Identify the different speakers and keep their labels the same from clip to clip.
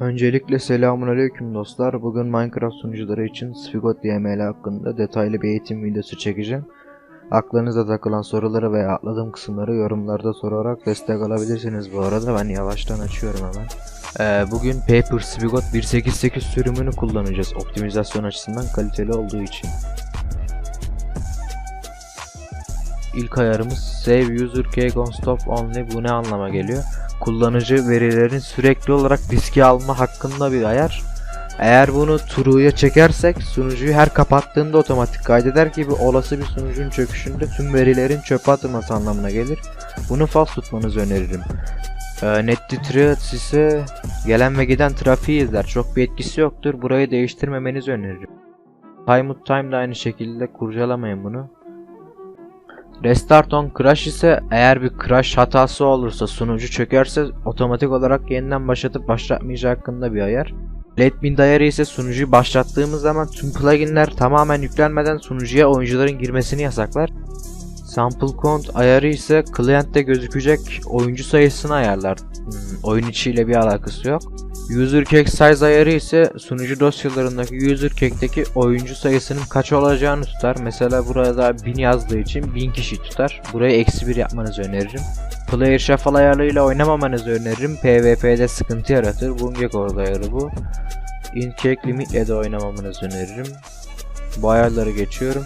Speaker 1: Öncelikle selamun dostlar. Bugün Minecraft sunucuları için Spigot YML hakkında detaylı bir eğitim videosu çekeceğim. Aklınıza takılan soruları veya atladığım kısımları yorumlarda sorarak destek alabilirsiniz bu arada. Ben yavaştan açıyorum hemen. Ee, bugün Paper Spigot 1.8.8 sürümünü kullanacağız optimizasyon açısından kaliteli olduğu için. İlk ayarımız Save User Key on Stop Only bu ne anlama geliyor? kullanıcı verilerin sürekli olarak diske alma hakkında bir ayar. Eğer bunu true'ya çekersek sunucuyu her kapattığında otomatik kaydeder gibi olası bir sunucunun çöküşünde tüm verilerin çöpe atılması anlamına gelir. Bunu false tutmanızı öneririm. Ee, NetDetriot ise gelen ve giden trafiği izler. Çok bir etkisi yoktur. Burayı değiştirmemenizi öneririm. Time Time da aynı şekilde kurcalamayın bunu. Restart on crash ise eğer bir crash hatası olursa sunucu çökerse otomatik olarak yeniden başlatıp başlatmayacağı hakkında bir ayar. Let me ayarı ise sunucuyu başlattığımız zaman tüm pluginler tamamen yüklenmeden sunucuya oyuncuların girmesini yasaklar. Sample count ayarı ise client'te gözükecek oyuncu sayısını ayarlar. Hmm, oyun içiyle bir alakası yok. User cake size ayarı ise sunucu dosyalarındaki user cake'teki oyuncu sayısının kaç olacağını tutar. Mesela burada 1000 yazdığı için 1000 kişi tutar. Burayı eksi 1 yapmanızı öneririm. Player shuffle ayarlarıyla oynamamanızı öneririm. PvP'de sıkıntı yaratır. Bungekord ayarı bu. In cake limit ile de oynamamanızı öneririm. Bu ayarları geçiyorum.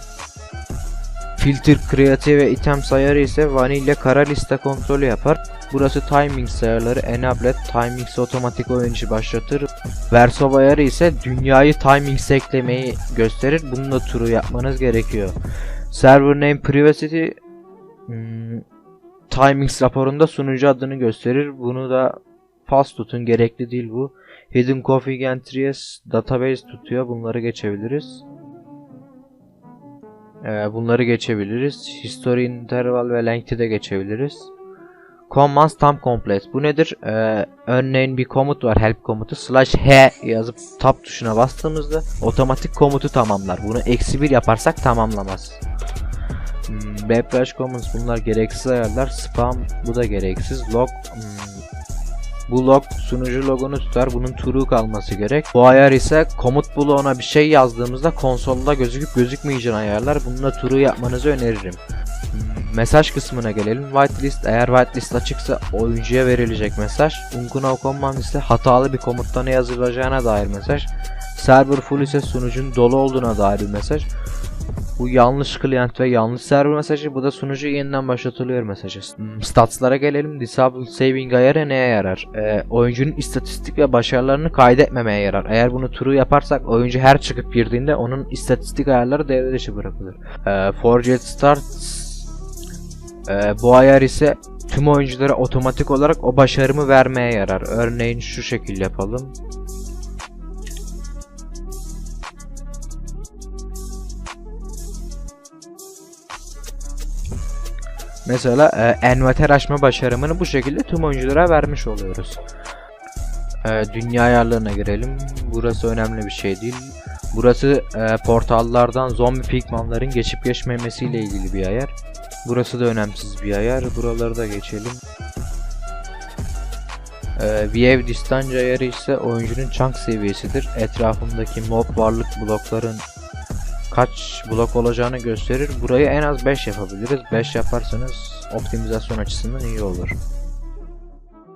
Speaker 1: Filter Creative ve Items ayarı ise vanilya kara liste kontrolü yapar. Burası timing ayarları enable timings otomatik oyuncu başlatır. Verso ayarı ise dünyayı timings eklemeyi gösterir. Bunu da turu yapmanız gerekiyor. Server name privacy hmm, timings raporunda sunucu adını gösterir. Bunu da fast tutun gerekli değil bu. Hidden config entries database tutuyor. Bunları geçebiliriz. Ee, bunları geçebiliriz. History interval ve length'i de geçebiliriz. Commands tam complete. Bu nedir? Ee, örneğin bir komut var help komutu. Slash h yazıp tab tuşuna bastığımızda otomatik komutu tamamlar. Bunu eksi bir yaparsak tamamlamaz. Hmm, Backslash commands bunlar gereksiz ayarlar. Spam bu da gereksiz. Log hmm, bu log sunucu logunu tutar. Bunun true kalması gerek. Bu ayar ise komut bloğuna bir şey yazdığımızda konsolda gözüküp gözükmeyeceğini ayarlar. Bununla true yapmanızı öneririm. Hmm, Mesaj kısmına gelelim. Whitelist eğer whitelist açıksa oyuncuya verilecek mesaj. Unkuna command ise hatalı bir komuttan yazılacağına dair mesaj. Server full ise sunucunun dolu olduğuna dair bir mesaj. Bu yanlış client ve yanlış server mesajı. Bu da sunucu yeniden başlatılıyor mesajı. Hmm, Statslara gelelim. Disable saving ayarı neye yarar? Ee, oyuncunun istatistik ve başarılarını kaydetmemeye yarar. Eğer bunu true yaparsak oyuncu her çıkıp girdiğinde onun istatistik ayarları devre dışı bırakılır. Ee, Forget Start ee, bu ayar ise tüm oyunculara otomatik olarak o başarımı vermeye yarar. Örneğin şu şekil yapalım. Mesela e, envater açma başarımını bu şekilde tüm oyunculara vermiş oluyoruz. E, dünya ayarlarına girelim. Burası önemli bir şey değil. Burası e, portallardan zombi pigmanların geçip geçmemesiyle ilgili bir ayar. Burası da önemsiz bir ayar. Buraları da geçelim. View Distance ayarı ise oyuncunun chunk seviyesidir. Etrafındaki mob varlık blokların kaç blok olacağını gösterir. Burayı en az 5 yapabiliriz. 5 yaparsanız optimizasyon açısından iyi olur.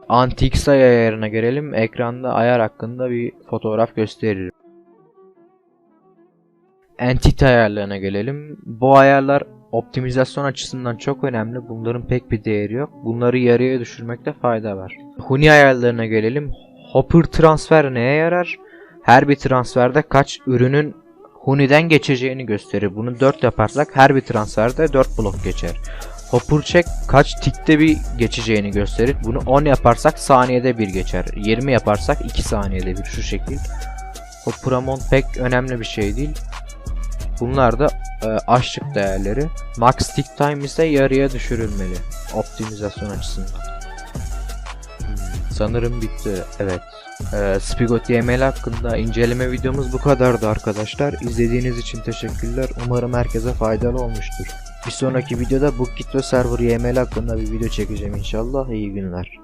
Speaker 1: Anti-X ayarına gelelim. Ekranda ayar hakkında bir fotoğraf gösterir. Entity ayarlarına gelelim. Bu ayarlar optimizasyon açısından çok önemli. Bunların pek bir değeri yok. Bunları yarıya düşürmekte fayda var. Huni ayarlarına gelelim. Hopper transfer neye yarar? Her bir transferde kaç ürünün Huni'den geçeceğini gösterir. Bunu 4 yaparsak her bir transferde 4 blok geçer. Hopper check kaç tikte bir geçeceğini gösterir. Bunu 10 yaparsak saniyede bir geçer. 20 yaparsak 2 saniyede bir şu şekil. Hopper amount pek önemli bir şey değil. Bunlar da e, açlık değerleri. Max tick time ise yarıya düşürülmeli optimizasyon açısından. Hmm, sanırım bitti. Evet. E, Spigot YML hakkında inceleme videomuz bu kadardı arkadaşlar. İzlediğiniz için teşekkürler. Umarım herkese faydalı olmuştur. Bir sonraki videoda BookKit ve Server YML hakkında bir video çekeceğim inşallah. İyi günler.